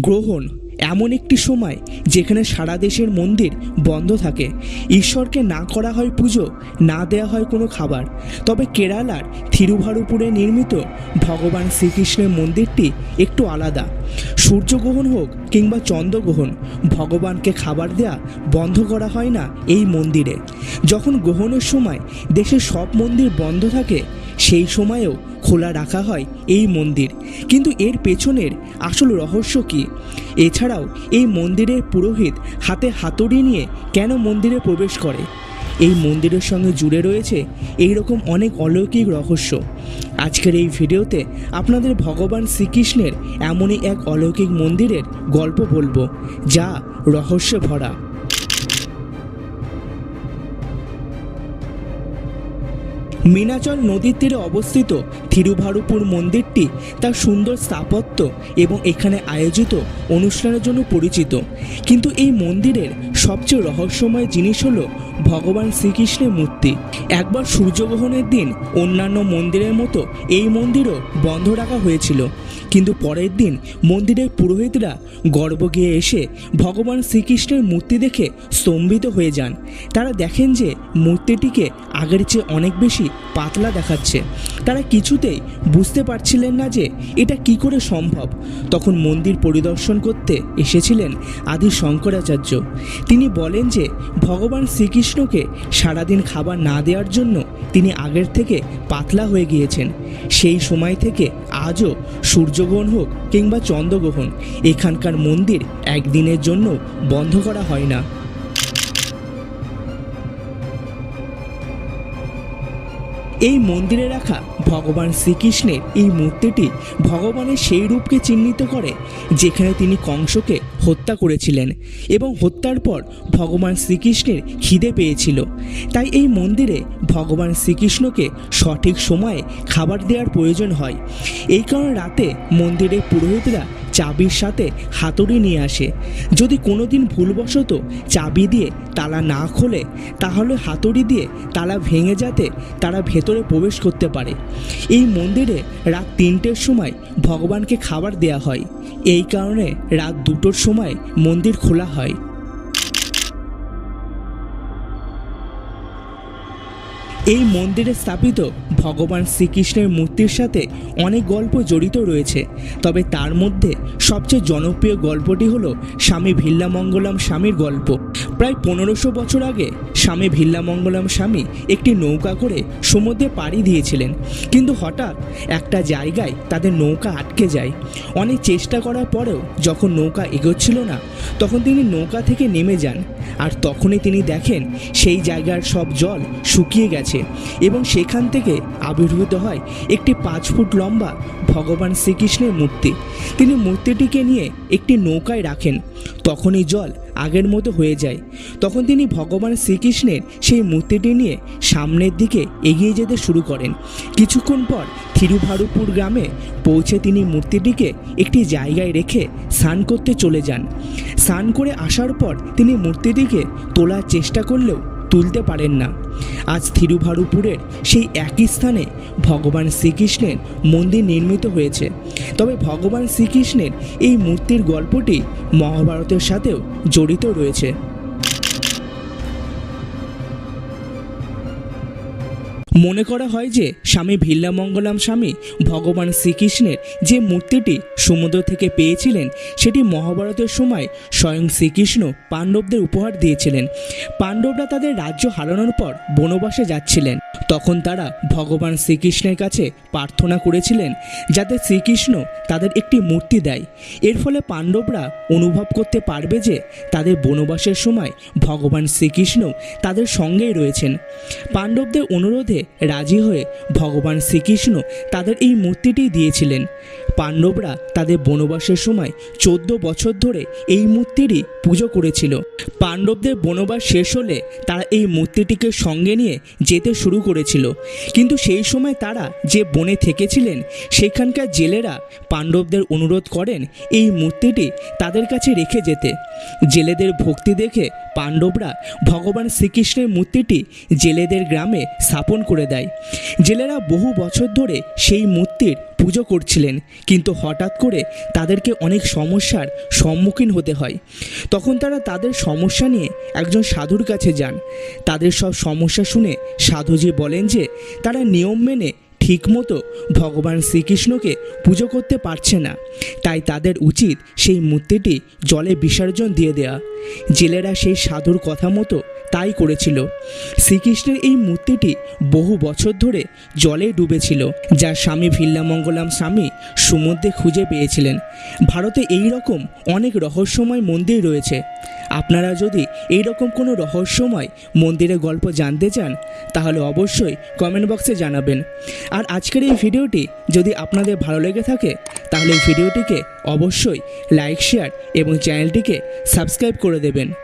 গ্রহণ এমন একটি সময় যেখানে সারা দেশের মন্দির বন্ধ থাকে। ঈশ্বরকে না করা হয় পুজো, না দেয়া হয় কোনো খাবার। তবে কেরালার থিরুভারুপুরে নির্মিত ভগবান শ্রীকৃষ্ণের মন্দিরটি একটু আলাদা। সূর্যগ্রহণ হোক কিংবা চন্দ্রগ্রহণ, ভগবানকে খাবার দেয়া বন্ধ করা হয় না এই মন্দিরে। যখন গ্রহণের সময় দেশের সব মন্দির বন্ধ থাকে, সেই সময়েও খোলা রাখা হয় এই মন্দির। কিন্তু এর পেছনের আসল রহস্য কি? এছাড়াও, এই মন্দিরের পুরোহিত হাতে হাতুড়ি নিয়ে কেন মন্দিরে প্রবেশ করে? এই মন্দিরের সঙ্গে জুড়ে রয়েছে এই রকম অনেক অলৌকিক রহস্য। আজকের এই ভিডিওতে আপনাদের ভগবান শ্রীকৃষ্ণের এমনই এক অলৌকিক মন্দিরের গল্প বলব, যা রহস্যে ভরা। মীনাচল নদীর তীরে অবস্থিত থিরুভারুপুর মন্দিরটি তার সুন্দর স্থাপত্য এবং এখানে আয়োজিত অনুষ্ঠানের জন্য পরিচিত। কিন্তু এই মন্দিরের সবচেয়ে রহস্যময় জিনিস হল ভগবান শ্রীকৃষ্ণের মূর্তি। একবার সূর্যগ্রহণের দিন অন্যান্য মন্দিরের মতো এই মন্দিরও বন্ধ রাখা হয়েছিল। কিন্তু পরের দিন মন্দিরের পুরোহিতরা গর্ব গিয়ে এসে ভগবান শ্রীকৃষ্ণের মূর্তি দেখে স্তম্ভিত হয়ে যান। তারা দেখেন যে মূর্তিটিকে আগের চেয়ে অনেক বেশি পাতলা দেখাচ্ছে। তারা কিছুতেই বুঝতে পারছিলেন না যে এটা কি করে সম্ভব। তখন মন্দির পরিদর্শন করতে এসেছিলেন আদি শঙ্করাচার্য তিনি বলেন যে, ভগবান শ্রীকৃষ্ণকে সারাদিন খাবার না দেওয়ার জন্য তিনি আগের থেকে পাতলা হয়ে গিয়েছেন। সেই সময় থেকে আজও সূর্যগ্রহণ হোক কিংবা চন্দ্রগ্রহণ, এখানকার মন্দির একদিনের জন্য বন্ধ করা হয় না। এই মন্দিরে রাখা ভগবান শ্রীকৃষ্ণের এই মূর্তিটি ভগবানের সেই রূপকে চিহ্নিত করে, যেখানে তিনি কংসকে হত্যা করেছিলেন এবং হত্যার পর ভগবান শ্রীকৃষ্ণের খিদে পেয়েছিল। তাই এই মন্দিরে ভগবান শ্রীকৃষ্ণকে সঠিক সময়ে খাবার দেওয়ার প্রয়োজন হয়। এই কারণে রাতে মন্দিরের পুরোহিতরা চাবির সাথে হাতুড়ি নিয়ে আসে। যদি কোনো দিন ভুলবশত চাবি দিয়ে তালা না খোলে, তাহলে হাতুড়ি দিয়ে তালা ভেঙে যাতে তারা ভেতরে প্রবেশ করতে পারে। এই মন্দিরে রাত তিনটের সময় ভগবানকে খাবার দেয়া হয়। এই কারণে রাত দুটোর সময় মন্দির খোলা হয়। এই মন্দিরে স্থাপিত ভগবান শ্রীকৃষ্ণের মূর্তির সাথে অনেক গল্প জড়িত রয়েছে। তবে তার মধ্যে সবচেয়ে জনপ্রিয় গল্পটি হলো স্বামী ভিল্লামঙ্গলম স্বামীর গল্প। প্রায় পনেরোশো বছর আগে স্বামী ভিল্লামঙ্গলম স্বামী একটি নৌকা করে সমুদ্রে পাড়ি দিয়েছিলেন। কিন্তু হঠাৎ একটা জায়গায় তাদের নৌকা আটকে যায়। অনেক চেষ্টা করার পরেও যখন নৌকা এগোচ্ছিল না, তখন তিনি নৌকা থেকে নেমে যান। আর তখনই তিনি দেখেন সেই জায়গার সব জল শুকিয়ে গেছে। এবং সেখান থেকে আবির্ভূত হয় একটি পাঁচ ফুট লম্বা ভগবান শ্রীকৃষ্ণের মূর্তি। তিনি মূর্তিটিকে নিয়ে একটি নৌকায় রাখেন। তখনই জল আগের মতো হয়ে যায়। তখন তিনি ভগবান শ্রীকৃষ্ণের সেই মূর্তিটি নিয়ে সামনের দিকে এগিয়ে যেতে শুরু করেন। কিছুক্ষণ পর থিরুভারুপুর গ্রামে পৌঁছে তিনি মূর্তিটিকে একটি জায়গায় রেখে স্নান করতে চলে যান। স্নান করে আসার পর তিনি মূর্তিটিকে তোলার চেষ্টা করলেও তুলতে পারেন না। আজ থিরুভারুপুরের সেই একই স্থানে ভগবান শ্রীকৃষ্ণের মন্দির নির্মিত হয়েছে। তবে ভগবান শ্রীকৃষ্ণের এই মূর্তির গল্পটি মহাভারতের সাথেও জড়িত রয়েছে। মনে করা হয় যে স্বামী ভিল্লামঙ্গলাম স্বামী ভগবান শ্রীকৃষ্ণের যে মূর্তিটি সমুদ্র থেকে পেয়েছিলেন, সেটি মহাভারতের সময় স্বয়ং শ্রীকৃষ্ণ পাণ্ডবদের উপহার দিয়েছিলেন। পাণ্ডবরা তাদের রাজ্য হারানোর পর বনবাসে যাচ্ছিলেন। তখন তারা ভগবান শ্রীকৃষ্ণের কাছে প্রার্থনা করেছিলেন যাতে শ্রীকৃষ্ণ তাদের একটি মূর্তি দেয়। এর ফলে পাণ্ডবরা অনুভব করতে পারবে যে তাদের বনবাসের সময় ভগবান শ্রীকৃষ্ণ তাদের সঙ্গেই রয়েছেন। পাণ্ডবদের অনুরোধে রাজি হয়ে ভগবান শ্রীকৃষ্ণ তাদের এই মূর্তিটি দিয়েছিলেন। পাণ্ডবরা তাদের বনবাসের সময় চোদ্দ বছর ধরে এই মূর্তিরই পুজো করেছিল। পাণ্ডবদের বনবাস শেষ হলে তারা এই মূর্তিটিকে সঙ্গে নিয়ে যেতে শুরু করেছিল। কিন্তু সেই সময় তারা যে বনে থেকেছিলেন, সেখানকার জেলেরা পাণ্ডবদের অনুরোধ করেন এই মূর্তিটি তাদের কাছে রেখে যেতে। জেলেদের ভক্তি দেখে পাণ্ডবরা ভগবান শ্রীকৃষ্ণের মূর্তিটি জেলেদের গ্রামে স্থাপন করে দেয়। জেলেরা বহু বছর ধরে সেই মূর্তির পুজো করছিলেন, কিন্তু হঠাৎ করে তাদেরকে অনেক সমস্যার সম্মুখীন হতে হয়। তখন তারা তাদের সমস্যা নিয়ে একজন সাধুর কাছে যান। তাদের সব সমস্যা শুনে সাধুজি বলেন যে, তারা নিয়ম মেনে ঠিকমতো ভগবান শ্রীকৃষ্ণকে পুজো করতে পারছে না। তাই তাদের উচিত সেই মূর্তিটি জলে বিসর্জন দিয়ে দেয়া। জেলেরা সেই সাধুর কথা মতো তাই করেছিল। শ্রীকৃষ্ণের এই মূর্তিটি বহু বছর ধরে জলে ডুবেছিল, যা স্বামী ভিল্লামঙ্গলাম স্বামী সমুদ্রে খুঁজে পেয়েছিলেন। ভারতে এই রকম অনেক রহস্যময় মন্দির রয়েছে। আপনারা যদি এই রকম কোনো রহস্যময় মন্দিরের গল্প জানতে চান, তাহলে অবশ্যই কমেন্ট বক্সে জানাবেন। আর আজকের এই ভিডিওটি যদি আপনাদের ভালো লেগে থাকে, তাহলে এই ভিডিওটিকে অবশ্যই লাইক শেয়ার এবং চ্যানেলটিকে সাবস্ক্রাইব করে দেবেন।